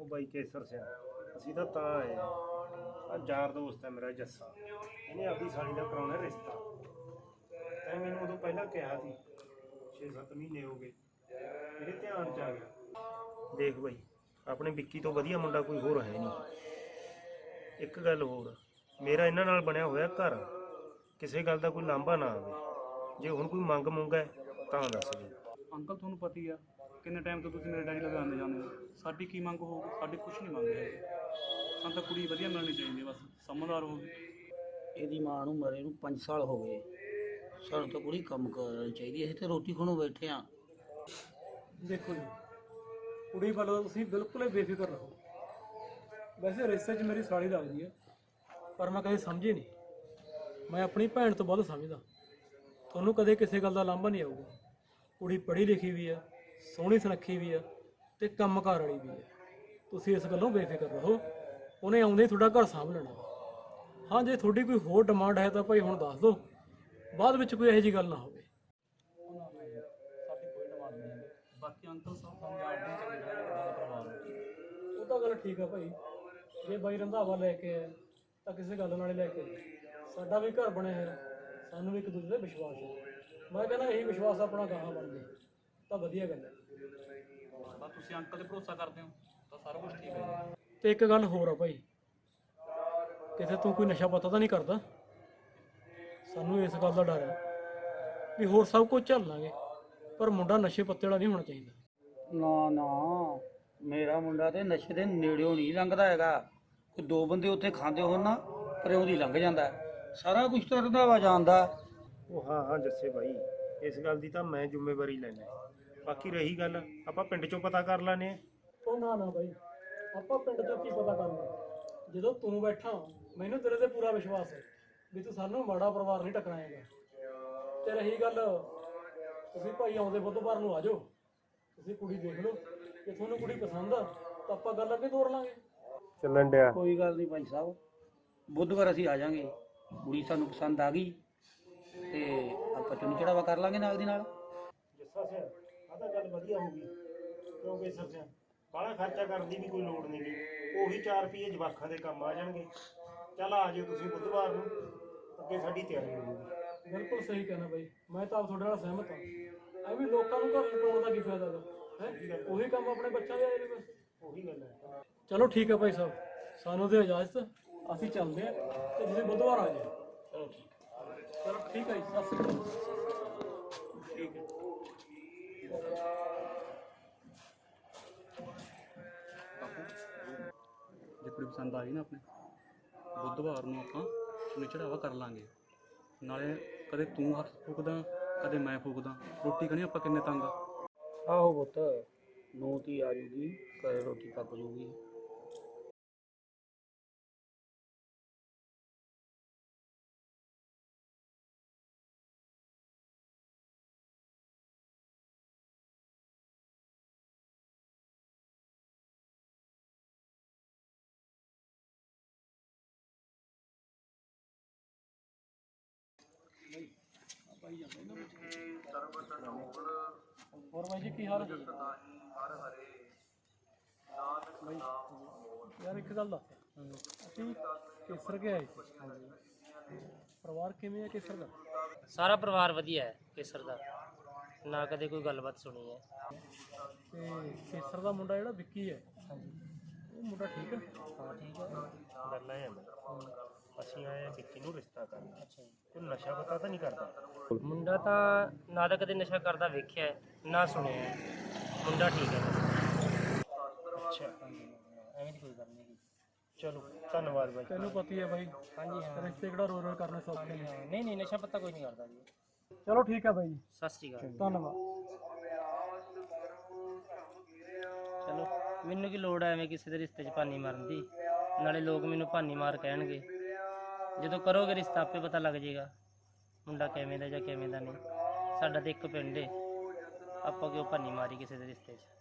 ਉਹ ਬਾਈ ਕੇਸਰ ਸਿਆ ਅਸੀਂ ਤਾਂ ਤਾਂ ਆਏ ਆ। ਯਾਰ ਦੋਸਤ ਹੈ ਮੇਰਾ ਜੱਸਾ। ਇਹਨੇ ਆਪਦੀ ਸਾਲੀ ਦਾ ਕਰਾਉਣਾ ਰਿਸ਼ਤਾ। ਤੈਂ ਮੈਨੂੰ ਉਦੋਂ ਪਹਿਲਾਂ ਕਿਹਾ ਸੀ 6-7 ਮਹੀਨੇ ਹੋ ਗਏ। ਮੇਰੇ ਧਿਆਨ ਚ ਆ ਗਿਆ। ਦੇਖ ਬਾਈ, ਆਪਣੇ ਵਿੱਕੀ ਤੋਂ ਵਧੀਆ ਮੁੰਡਾ ਕੋਈ ਹੋਰ ਹੈ ਨਹੀਂ। ਇੱਕ ਗੱਲ ਹੋਰ, ਮੇਰਾ ਇਹਨਾਂ ਨਾਲ ਬਣਿਆ ਹੋਇਆ ਘਰ, ਕਿਸੇ ਗੱਲ ਦਾ ਕੋਈ ਲਾਂਭਾ ਨਾ ਆਵੇ। ਜੇ ਹੁਣ ਕੋਈ ਮੰਗ ਮੁੰਗਾ ਹੈ, ਤਾਂ ਦੱਸ ਦੇ। ਅੰਕਲ ਤੁਹਾਨੂੰ ਪਤਾ ਹੀ ਆ ਕਿੰਨੇ ਟਾਈਮ ਤੋਂ ਤੁਸੀਂ ਮੇਰੇ ਡੈਡੀ ਲਗਾਉਂਦੇ ਜਾਂਦੇ ਹੋ? ਸਾਡੀ ਕੀ ਮੰਗ ਹੋਊਗੀ? ਸਾਡੀ ਕੁਝ ਨਹੀਂ ਮੰਗਦੇ ਹੈਗੇ ਸਾਨੂੰ ਤਾਂ ਕੁੜੀ ਵਧੀਆ ਮਿਲਣੀ ਚਾਹੀਦੀ ਹੈ ਬਸ ਸਮਝਦਾਰ ਹੋਊਗੀ। ਇਹਦੀ ਮਾਂ ਨੂੰ ਮਰੇ ਨੂੰ 5 ਸਾਲ ਹੋ ਗਏ। ਸਾਨੂੰ ਤਾਂ ਕੁੜੀ ਕੰਮ ਕਰਨੀ ਚਾਹੀਦੀ ਅਸੀਂ ਤੇ ਰੋਟੀ ਖਾਣੋਂ ਬੈਠੇ ਆ ਦੇਖੋ ਜੀ ਕੁੜੀ ਵੱਲੋਂ ਤੁਸੀਂ ਬਿਲਕੁਲ ਹੀ ਬੇਫਿਕਰ ਰਹੋ। ਵੈਸੇ ਰਿਸ਼ਤੇ 'ਚ ਮੇਰੀ ਸਾਲੀ ਲੱਗਦੀ ਹੈ ਪਰ ਮੈਂ ਕਦੇ ਸਮਝੀ ਨਹੀਂ। ਮੈਂ ਆਪਣੀ ਭੈਣ ਤੋਂ ਵੱਧ ਸਮਝਦਾ। ਤੁਹਾਨੂੰ ਕਦੇ ਕਿਸੇ ਗੱਲ ਦਾ ਲਾਂਭਾ ਨਹੀਂ ਆਊਗਾ। ਕੁੜੀ ਪੜ੍ਹੀ ਲਿਖੀ ਵੀ ਆ, ਸੋਹਣੀ ਸੁਨੱਖੀ ਵੀ ਹੈ ਤੇ ਕੰਮਕਾਰ ਵਾਲੀ ਵੀ ਹੈ ਤੁਸੀਂ ਇਸ ਗੱਲੋਂ ਬੇਫਿਕਰ ਰਹੋ, ਉਹਨੇ ਆਉਂਦੇ ਹੀ ਤੁਹਾਡਾ ਘਰ ਸਾਂਭ ਲੈਣਾ। ਹਾਂ, ਜੇ ਤੁਹਾਡੀ ਕੋਈ ਹੋਰ ਡਿਮਾਂਡ ਹੈ ਤਾਂ ਭਾਈ ਹੁਣ ਦੱਸ ਦਿਓ, ਬਾਅਦ ਵਿੱਚ ਕੋਈ ਇਹੋ ਜਿਹੀ ਗੱਲ ਨਾ ਹੋਵੇ। ਸਾਡੀ ਕੋਈ ਡਿਮਾਂਡ ਨਹੀਂ ਬਾਕੀ ਅੰਕਲ ਸਭ ਤੁਹਾਨੂੰ ਜਾਣਦੇ ਚੰਗੀ ਤਰ੍ਹਾਂ ਉਹ ਤਾਂ ਗੱਲ ਠੀਕ ਆ ਭਾਈ, ਜੇ ਬਾਈ ਰੰਧਾਵਾ ਲੈ ਕੇ ਆਇਆ, ਤਾਂ ਕਿਸੇ ਗੱਲ ਨਾਲ ਲੈ ਕੇ ਆਇਆ। ਸਾਡਾ ਵੀ ਘਰ ਬਣਿਆ ਹੈ ਸਾਨੂੰ ਵੀ ਇੱਕ ਦੂਜੇ ਤੇ ਵਿਸ਼ਵਾਸ ਹੈ। ਮੈਂ ਕਹਿੰਦਾ ਇਹੀ ਵਿਸ਼ਵਾਸ ਆਪਣਾ ਗਾਹਾਂ ਬਣ ਜੇ। ਤਾਂ ਵਧੀਆ ਗੱਲ ਹੈ। ਬਸ ਤੁਸੀਂ ਅੰਕਲ ਤੇ ਭਰੋਸਾ ਕਰਦੇ ਹੋ ਤਾਂ ਸਾਰਾ ਕੁਝ ਠੀਕ ਹੈ। ਜੀ ਤੇ ਇੱਕ ਗੱਲ ਹੋਰ ਆ ਭਾਈ। ਕਿਤੇ ਤੂੰ ਕੋਈ ਨਸ਼ਾ ਪਤਾ ਤਾਂ ਨਹੀਂ ਕਰਦਾ। ਸਾਨੂੰ ਇਸ ਗੱਲ ਦਾ ਡਰ ਹੈ ਵੀ ਹੋਰ ਸਭ ਕੁਝ ਚੱਲ ਲਾਂਗੇ ਪਰ ਮੁੰਡਾ ਨਸ਼ੇ ਪੱਤੇ ਵਾਲਾ ਨਹੀਂ ਹੋਣਾ ਚਾਹੀਦਾ। ਨਾ ਨਾ। ਮੇਰਾ ਮੁੰਡਾ ਤੇ ਨਸ਼ੇ ਦੇ ਨੇੜਿਓਂ ਨਹੀਂ ਲੰਘਦਾ ਹੈਗਾ। ਕੋਈ ਦੋ ਬੰਦੇ ਉੱਥੇ ਖਾਂਦੇ ਹੋਣ ਨਾ ਪਰਿਓਂ ਦੀ ਲੰਘ ਜਾਂਦਾ। ਹੈ। ਸਾਰਾ ਕੁਝ ਤਾਂ ਰੰਧਾਵਾ ਜਾਣਦਾ ਉਹ ਹਾਂ ਹਾਂ ਜੱਸੇ ਭਾਈ ਇਸ ਗੱਲ ਦੀ ਤਾਂ ਮੈਂ ਜ਼ਿੰਮੇਵਾਰੀ ਲੈਣਾ ਬਾਕੀ ਰਹੀ ਗੱਲ ਆਪਾਂ ਪਿੰਡ ਚੋਂ ਪਤਾ ਕਰ ਲਾਨੇ ਉਹ ਨਾ ਨਾ ਭਾਈ ਆਪਾਂ ਪਿੰਡ ਤੋਂ ਕੀ ਪਤਾ ਕਰਨਾ ਜਦੋਂ ਤੂੰ ਬੈਠਾ ਮੈਨੂੰ ਤੇਰੇ ਤੇ ਪੂਰਾ ਵਿਸ਼ਵਾਸ ਹੈ ਵੀ ਤੂੰ ਸਾਨੂੰ ਮਾੜਾ ਪਰਿਵਾਰ ਨਹੀਂ ਟਕਰਾਏਗਾ। ਤੇ ਰਹੀ ਗੱਲ ਤੁਸੀਂ ਭਾਈ ਆਉਂਦੇ ਬੁੱਧਵਾਰ ਨੂੰ ਆ ਜਾਓ। ਤੁਸੀਂ ਕੁੜੀ ਦੇਖ ਲਓ। ਜੇ ਤੁਹਾਨੂੰ ਕੁੜੀ ਪਸੰਦ ਆ ਤਾਂ ਆਪਾਂ ਗੱਲ ਅੱਗੇ ਤੋਰ ਲਾਂਗੇ। ਚੱਲਣ ਡਿਆ। ਕੋਈ ਗੱਲ ਨਹੀਂ ਭਾਈ ਸਾਹਿਬ। ਬੁੱਧਵਾਰ ਅਸੀਂ ਆ ਜਾਾਂਗੇ। ਕੁੜੀ ਸਾਨੂੰ ਪਸੰਦ ਆ ਗਈ। ਤੇ ਆਪਾਂ ਚੁੰਨੀ ਚੜਾਵਾ ਕਰ ਲਾਂਗੇ ਨਾਲ ਦੀ ਨਾਲ। ਜੱਸਾ ਸਿਆ ਆ ਤਾਂ ਗੱਲ ਵਧੀਆ ਹੋ ਗਈ। ਕਿਉਂਕਿ ਸਰ ਸਿਆ ਬਾਹਲਾ ਖਰਚਾ ਕਰਨ ਦੀ ਵੀ ਕੋਈ ਲੋੜ ਨਹੀਂ ਗੀ। ਉਹੀ 4 ਰੁਪਏ ਜਵਾਖਾਂ ਦੇ ਕੰਮ ਆ ਜਾਣਗੇ। ਚੱਲ ਆ ਜਾਓ ਤੁਸੀਂ ਬੁੱਧਵਾਰ ਨੂੰ ਅੱਗੇ ਸਾਡੀ ਤਿਆਰੀ ਹੋਊਗੀ ਬਿਲਕੁਲ ਸਹੀ ਕਹਿਣਾ ਬਾਈ। ਮੈਂ ਤਾਂ ਆਪ ਤੁਹਾਡੇ ਨਾਲ ਸਹਿਮਤ ਹਾਂ। ਐਵੇਂ ਲੋਕਾਂ ਨੂੰ ਘਰ ਲਟਾਉਣ ਦਾ ਕੀ ਫਾਇਦਾ ਹੈ? ਉਹੀ ਕੰਮ ਆਪਣੇ ਬੱਚਿਆਂ ਦੇ ਆਏ ਨੇ ਬਸ। ਉਹੀ ਗੱਲ ਹੈ। ਚਲੋ ਠੀਕ ਹੈ ਭਾਈ ਸਾਹਿਬ। ਸਾਨੂੰ ਦੇ ਇਜਾਜ਼ਤ। ਅਸੀਂ ਚੱਲਦੇ ਹਾਂ ਤੇ ਤੁਸੀਂ ਬੁੱਧਵਾਰ ਆ ਜਾਓ ਚਲੋ ਠੀਕ ਚਲੋ ਠੀਕ ਹੈ ਜੀ ਸਤਿ ਸ਼੍ਰੀ ਅਕਾਲ ਠੀਕ ਹੈ ਜੇ ਪਸੰਦ ਆ ਗਈ ਨਾ ਆਪਣੇ। ਬੁੱਧਵਾਰ ਨੂੰ ਆਪਾਂ ਚੁੰਨੀ ਚੜਾਵਾ ਕਰ ਲਾਂਗੇ। ਨਾਲੇ ਕਦੇ ਤੂੰ ਹੱਥ ਫੂਕਦਾ, ਕਦੇ ਮੈਂ ਫੂਕਦਾ। ਰੋਟੀ ਕਣੀ ਆਪਾਂ ਕਿੰਨੇ ਤੰਗ ਆ? ਆਹੋ ਪੁੱਤ ਨੂੰ ਤੀ ਆ ਜੂਗੀ ਘਰੇ ਰੋਟੀ ਪੱਕ ਜੂਗੀ। ਹੋਰ ਬਾਈ ਜੀ ਕੀ ਹਾਲ ਬਾਈ ਯਾਰ ਇੱਕ ਗੱਲ ਦੱਸ। ਅਸੀਂ ਕੇਸਰ ਕੇ ਆਏ ਸੀ। ਪਰਿਵਾਰ ਕਿਵੇਂ ਹੈ ਕੇਸਰ ਦਾ? ਸਾਰਾ ਪਰਿਵਾਰ ਵਧੀਆ ਹੈ ਕੇਸਰ ਦਾ। ਨਾ ਕਦੇ ਕੋਈ ਗੱਲਬਾਤ ਸੁਣੀ ਹੈ। ਤੇ ਕੇਸਰ ਦਾ ਮੁੰਡਾ ਜਿਹੜਾ ਵਿੱਕੀ ਹੈ ਉਹ ਮੁੰਡਾ ਠੀਕ ਹੈ? ਹਾਂ ਠੀਕ ਹੈ। ਗੱਲ ਐ ਅਸੀਂ ਆਏ ਆ ਵਿੱਕੀ ਨੂੰ ਰਿਸ਼ਤਾ ਕਰਨਾ। ਕੋਈ ਨਸ਼ਾ ਪਤਾ ਤਾਂ ਨਹੀਂ ਕਰਦਾ। ਮੁੰਡਾ ਤਾਂ ਨਾ ਤਾਂ ਕਦੇ ਨਸ਼ਾ ਕਰਦਾ ਵੇਖਿਆ ਹੈ, ਨਾ ਸੁਣਿਆ ਹੈ। ਮੁੰਡਾ ਠੀਕ ਹੈ ਅੱਛਾ। ਐਵੇਂ ਦੀ ਕੋਈ ਗੱਲ ਨਹੀਂ ਚਲੋ ਧੰਨਵਾਦ ਬਾਈ। ਤੈਨੂੰ ਪਤਾ ਹੀ ਹੈ ਬਾਈ। ਹਾਂਜੀ ਹਾਂ। ਰਿਸ਼ਤੇ ਕਿਹੜਾ ਰੋ ਰੋ ਕਰਨੇ ਸੌਖੇ ਨੇ। ਹਾਂ, ਨਹੀਂ ਨਹੀਂ ਨਸ਼ਾ ਪੱਤਾ ਕੋਈ ਨਹੀਂ ਕਰਦਾ ਜੀ। ਚਲੋ ਠੀਕ ਹੈ ਬਾਈ। ਜੀ ਸਤਿ ਸ਼੍ਰੀ ਅਕਾਲ। ਧੰਨਵਾਦ। ਚਲੋ ਮੈਨੂੰ ਕੀ ਲੋੜ ਹੈ ਐਵੇਂ ਕਿਸੇ ਦੇ ਰਿਸ਼ਤੇ 'ਚ ਭਾਨੀ ਮਾਰਨ ਦੀ? ਨਾਲੇ ਲੋਕ ਮੈਨੂੰ ਭਾਨੀ ਮਾਰ ਕਹਿਣਗੇ। ਜਦੋਂ ਕਰੋਗੇ ਰਿਸ਼ਤਾ, ਆਪੇ ਪਤਾ ਲੱਗ ਜਾਏਗਾ। ਮੁੰਡਾ ਕਿਵੇਂ ਦਾ ਜਾਂ ਕਿਵੇਂ ਦਾ ਨਹੀਂ। ਸਾਡਾ ਤੇ ਇੱਕ ਪਿੰਡ ਏ। ਆਪਾਂ ਕਿਉਂ ਭਾਨੀ ਮਾਰੀ ਕਿਸੇ ਦੇ ਰਿਸ਼ਤੇ 'ਚ?